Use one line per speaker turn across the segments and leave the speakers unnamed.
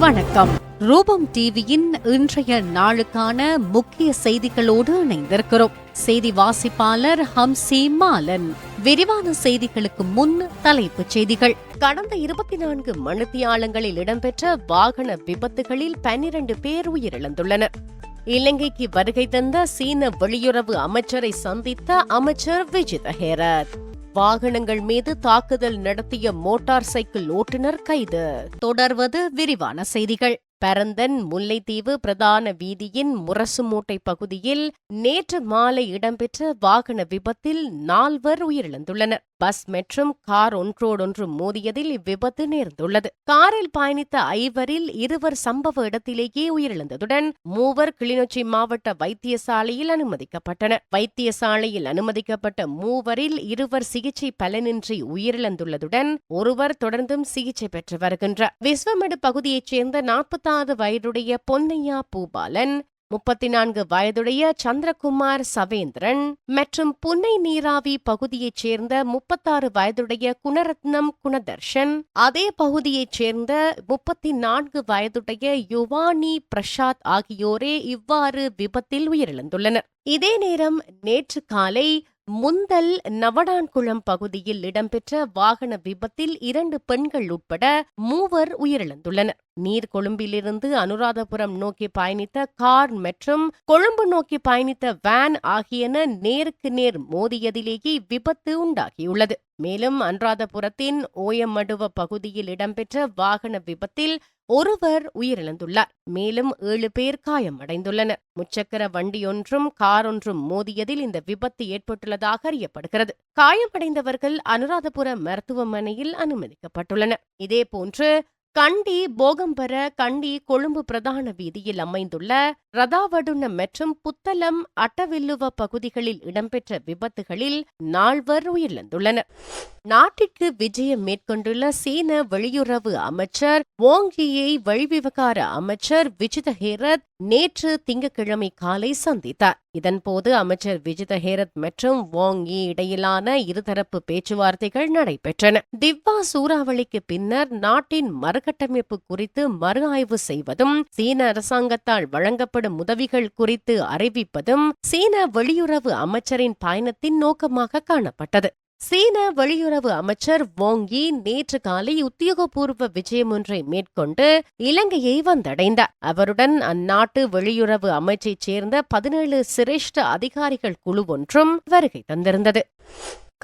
வணக்கம். ரூபம் டிவியின் இன்றைய நாளுக்கான முக்கிய செய்திகளோடு இணைந்திருக்கிறோம். செய்தி வாசிப்பாளர் ஹம்சி மாலன். விரிவான செய்திகளுக்கு முன் தலைப்புச் செய்திகள். கடந்த இருபத்தி நான்கு மணித்தியாலங்களில் இடம்பெற்ற வாகன விபத்துகளில் பன்னிரண்டு பேர் உயிரிழந்துள்ளனர். இலங்கைக்கு வருகை தந்த சீன வெளியுறவு அமைச்சரை சந்தித்த அமைச்சர் விஜித ஹேரத். வாகனங்கள் மீது தாக்குதல் நடத்திய மோட்டார் சைக்கிள் ஓட்டுநர் கைது. தொடர்வது விரிவான செய்திகள். பரந்தன் முல்லைத்தீவு பிரதான வீதியின் முரசுமூட்டை பகுதியில் நேற்று மாலை இடம்பெற்ற வாகன விபத்தில் நால்வர் உயிரிழந்துள்ளனர். பஸ் மற்றும் கார் ஒன்றோடொன்று மோதியதில் இவ்விபத்து நேர்ந்துள்ளது. காரில் பயணித்த ஐவரில் இருவர் சம்பவ இடத்திலேயே உயிரிழந்ததுடன் மூவர் கிளிநொச்சி மாவட்ட வைத்தியசாலையில் அனுமதிக்கப்பட்டனர். வைத்தியசாலையில் அனுமதிக்கப்பட்ட மூவரில் இருவர் சிகிச்சை பலனின்றி உயிரிழந்துள்ளதுடன் ஒருவர் தொடர்ந்தும் சிகிச்சை பெற்று வருகின்றார். விஸ்வமடு பகுதியைச் சேர்ந்த நாற்பத்தாறு வயதுடைய பொன்னையா பூபாலன் முப்பத்தி நான்கு வயதுடைய சந்திரகுமார் சவேந்திரன் மற்றும் புன்னை நீராவி பகுதியைச் சேர்ந்த முப்பத்தாறு வயதுடைய குணரத்னம் குணதர்ஷன் அதே பகுதியைச் சேர்ந்த முப்பத்தி நான்கு வயதுடைய யுவானி பிரசாத் ஆகியோரே இவ்வாறு விபத்தில் உயிரிழந்துள்ளனர். இதே நேரம் நேற்று காலை முந்தல் நவடான்குளம் பகுதியில் இடம்பெற்ற வாகன விபத்தில் இரண்டு பெண்கள் உட்பட மூவர் உயிரிழந்துள்ளனர். நீர்கொழும்பிலிருந்து அனுராதபுரம் நோக்கி பயணித்த கார் மற்றும் கொழும்பு நோக்கி பயணித்த வேன் ஆகியன நேருக்கு நேர் மோதியதிலேயே விபத்து உண்டாகியுள்ளது. மேலும் அனுராதபுரத்தின் ஓயமடுவ பகுதியில் இடம்பெற்ற வாகன விபத்தில் ஒருவர் உயிரிழந்துள்ளார். மேலும் ஏழு பேர் காயமடைந்துள்ளனர். முச்சக்கர வண்டியொன்றும் காரொன்றும் மோதியதில் இந்த விபத்து ஏற்பட்டுள்ளதாக அறியப்படுகிறது. காயமடைந்தவர்கள் அனுராதபுர மருத்துவமனையில் அனுமதிக்கப்பட்டுள்ளனர். இதேபோன்று கண்டி போகம்பர கண்டி கொழும்பு பிரதான வீதியில் அமைந்துள்ள ரதாவடுன மற்றும் புத்தளம் அட்டவில்லுவ பகுதிகளில் இடம்பெற்ற விபத்துகளில் நால்வர் உயிரிழந்துள்ளனர். நாட்டிற்கு விஜயம் மேற்கொண்டுள்ள சீன வெளியுறவு அமைச்சர் வாங்கியை வழிவிவகார அமைச்சர் விஜித ஹேரத் நேற்று திங்கட்கிழமை காலை சந்தித்தார். இதன்போது அமைச்சர் விஜித ஹேரத் மற்றும் வாங் யி இடையிலான இருதரப்பு பேச்சுவார்த்தைகள் நடைபெற்றன. திவ்வா சூறாவளிக்கு பின்னர் நாட்டின் மறுகட்டமைப்பு குறித்து மறு ஆய்வு செய்வதும் சீன அரசாங்கத்தால் வழங்கப்படும் உதவிகள் குறித்து அறிவிப்பதும் சீன வெளியுறவு அமைச்சரின் பயணத்தின் நோக்கமாக காணப்பட்டது. சீன வெளியுறவு அமைச்சர் வோங்கி நேற்று காலை உத்தியோகபூர்வ விஜயம் ஒன்றை மேற்கொண்டு இலங்கையை வந்தடைந்தார். அவருடன் அந்நாட்டு வெளியுறவு அமைச்சைச் சேர்ந்த பதினேழு சிரேஷ்ட அதிகாரிகள் குழு ஒன்றும் வருகை தந்திருந்தது.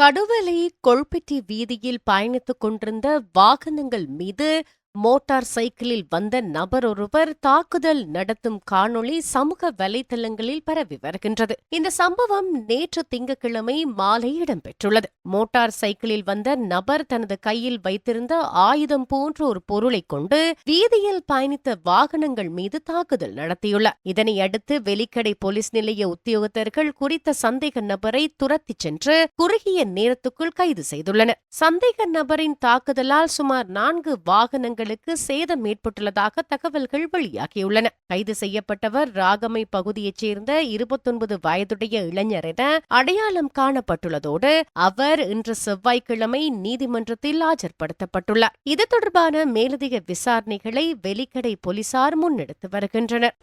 கடுவலை கொள்பெட்டி வீதியில் பயணித்துக் கொண்டிருந்த வாகனங்கள் மீது மோட்டார் சைக்கிளில் வந்த நபர் ஒருவர் தாக்குதல் நடத்தும் காணொளி சமூக வலைதளங்களில் பரவி வருகின்றது. இந்த சம்பவம் நேற்று திங்கட்கிழமை மாலை இடம்பெற்றுள்ளது. மோட்டார் சைக்கிளில் வந்த நபர் தனது கையில் வைத்திருந்த ஆயுதம் போன்ற ஒரு பொருளை கொண்டு வீதியில் பயணித்த வாகனங்கள் மீது தாக்குதல் நடத்தியுள்ளார். இதனை அடுத்து வெலிக்கடை போலீஸ் நிலைய உத்தியோகத்தர்கள் குறித்த சந்தேக நபரை துரத்திச் சென்று குறுகிய நேரத்துக்குள் கைது செய்துள்ளனர். சந்தேக நபரின் தாக்குதலால் சுமார் நான்கு வாகனங்கள் வீடுகளுக்கு சேதம் ஏற்பட்டுள்ளதாக தகவல்கள் வெளியாகியுள்ளன. கைது செய்யப்பட்டவர் ராகமை பகுதியைச் சேர்ந்த இருபத்தொன்பது வயதுடைய இளைஞர் என அடையாளம் காணப்பட்டுள்ளதோடு அவர் இன்று செவ்வாய்க்கிழமை நீதிமன்றத்தில் ஆஜர்படுத்தப்பட்டுள்ளார். இது தொடர்பான மேலதிக விசாரணைகளை வெலிக்கடை போலீசார் முன்னெடுத்து வருகின்றனர்.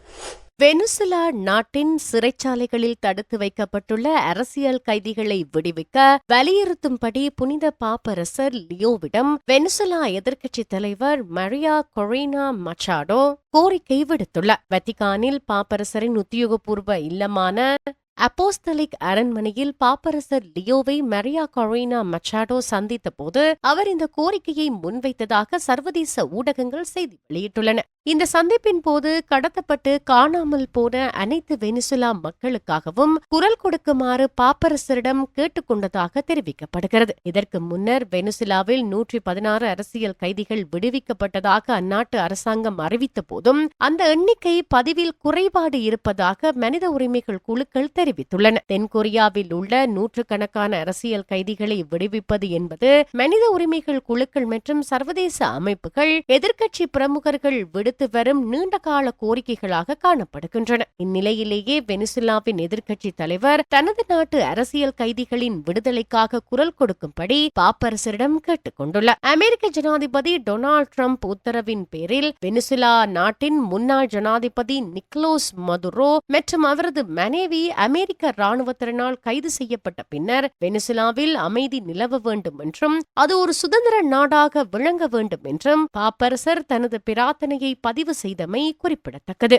வெனுசுலா நாட்டின் சிறைச்சாலைகளில் தடுத்து வைக்கப்பட்டுள்ள அரசியல் கைதிகளை விடுவிக்க வலியுறுத்தும்படி புனித பாப்பரசர் லியோவிடம் வெனுசுலா எதிர்க்கட்சித் தலைவர் மரியா கொரீனா மச்சாடோ கோரிக்கை விடுத்துள்ளார். வத்திகானில் பாப்பரசரின் உத்தியோகபூர்வ இல்லமான அப்போஸ்தலிக் அரண்மனையில் பாப்பரசர் லியோவை மரியா கொரோனா மச்சாடோ சந்தித்த போது அவர் இந்த கோரிக்கையை முன்வைத்ததாக சர்வதேச ஊடகங்கள் செய்தி வெளியிட்டுள்ளன. இந்த சந்திப்பின் போது கடத்தப்பட்டு காணாமல் போன அனைத்து வெனிசுலா மக்களுக்காகவும் குரல் கொடுக்குமாறு பாப்பரசரிடம் கேட்டுக்கொண்டதாக தெரிவிக்கப்படுகிறது. இதற்கு முன்னர் வெனிசுலாவில் நூற்றி பதினாறு அரசியல் கைதிகள் விடுவிக்கப்பட்டதாக அந்நாட்டு அரசாங்கம் அறிவித்த போதும் அந்த எண்ணிக்கை பதிவில் குறைபாடு இருப்பதாக மனித உரிமைகள் குழுக்கள்
தெரிவித்துள்ளன. தென்கொரியாவில் உள்ள நூற்றுக்கணக்கான அரசியல் கைதிகளை விடுவிப்பது என்பது மனித உரிமைகள் குழுக்கள் மற்றும் சர்வதேச அமைப்புகள் எதிர்க்கட்சி பிரமுகர்கள் விடுத்து வரும் நீண்டகால கோரிக்கைகளாக காணப்படுகின்றன. இந்நிலையிலேயே வெனிசுலாவின் எதிர்க்கட்சி தலைவர் தனது நாட்டு அரசியல் கைதிகளின் விடுதலைக்காக குரல் கொடுக்கும்படி பாப்பரசரிடம் கேட்டுக் கொண்டுள்ளார். அமெரிக்க ஜனாதிபதி டொனால்ட் ட்ரம்ப் உத்தரவின் பேரில் வெனிசுலா நாட்டின் முன்னாள் ஜனாதிபதி நிக்லோஸ் மதுரோ மற்றும் அவரது மனைவி அமெரிக்க அமெரிக்க இராணுவத்தினரால் கைது செய்யப்பட்ட பின்னர் வெனிசுலாவில் அமைதி நிலவ வேண்டும் என்றும் அது ஒரு சுதந்திர நாடாக விளங்க வேண்டும் என்றும் பாப்பரசர் தனது பிரார்த்தனையை பதிவு செய்தமை குறிப்பிடத்தக்கது.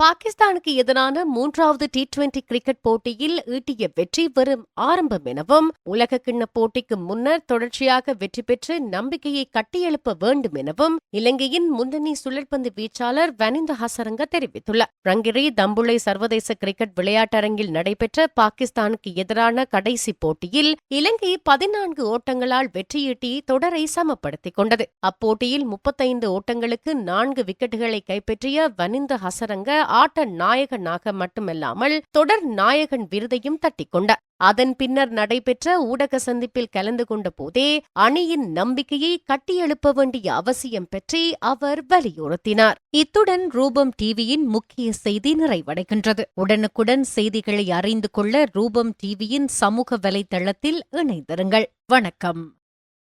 பாகிஸ்தானுக்கு எதிரான மூன்றாவது டி டுவெண்டி கிரிக்கெட் போட்டியில் ஈட்டிய வெற்றி வரும் ஆரம்பம் எனவும் உலக கிண்ண போட்டிக்கு முன்னர் தொடர்ச்சியாக வெற்றி பெற்று நம்பிக்கையை கட்டியெழுப்ப வேண்டும் எனவும் இலங்கையின் முன்னணி சுழற்பந்து வீச்சாளர் வனிந்த ஹசரங்க தெரிவித்துள்ளார். ரங்கிரி தம்புளை சர்வதேச கிரிக்கெட் விளையாட்டரங்கில் நடைபெற்ற பாகிஸ்தானுக்கு எதிரான கடைசி போட்டியில் இலங்கை பதினான்கு ஓட்டங்களால் வெற்றியீட்டி தொடரை சமப்படுத்திக் கொண்டது. அப்போட்டியில் முப்பத்தைந்து ஓட்டங்களுக்கு நான்கு விக்கெட்டுகளை கைப்பற்றிய வனிந்த ஹசரங்க ஆட்ட நாயகனாக மட்டுமல்லாமல் தொடர் நாயகன் விருதையும் தட்டிக்கொண்டார் அதன் பின்னர் நடைபெற்ற ஊடக சந்திப்பில் கலந்து கொண்ட போதே அணியின் நம்பிக்கையை கட்டியெழுப்ப வேண்டிய அவசியம் பற்றி அவர் வலியுறுத்தினார்.
இத்துடன் ரூபம் டிவியின் முக்கிய செய்தி நிறைவடைகின்றது. உடனுக்குடன் செய்திகளை அறிந்து கொள்ள ரூபம் டிவியின் சமூக வலைதளத்தில் இணைந்திருங்கள். வணக்கம்.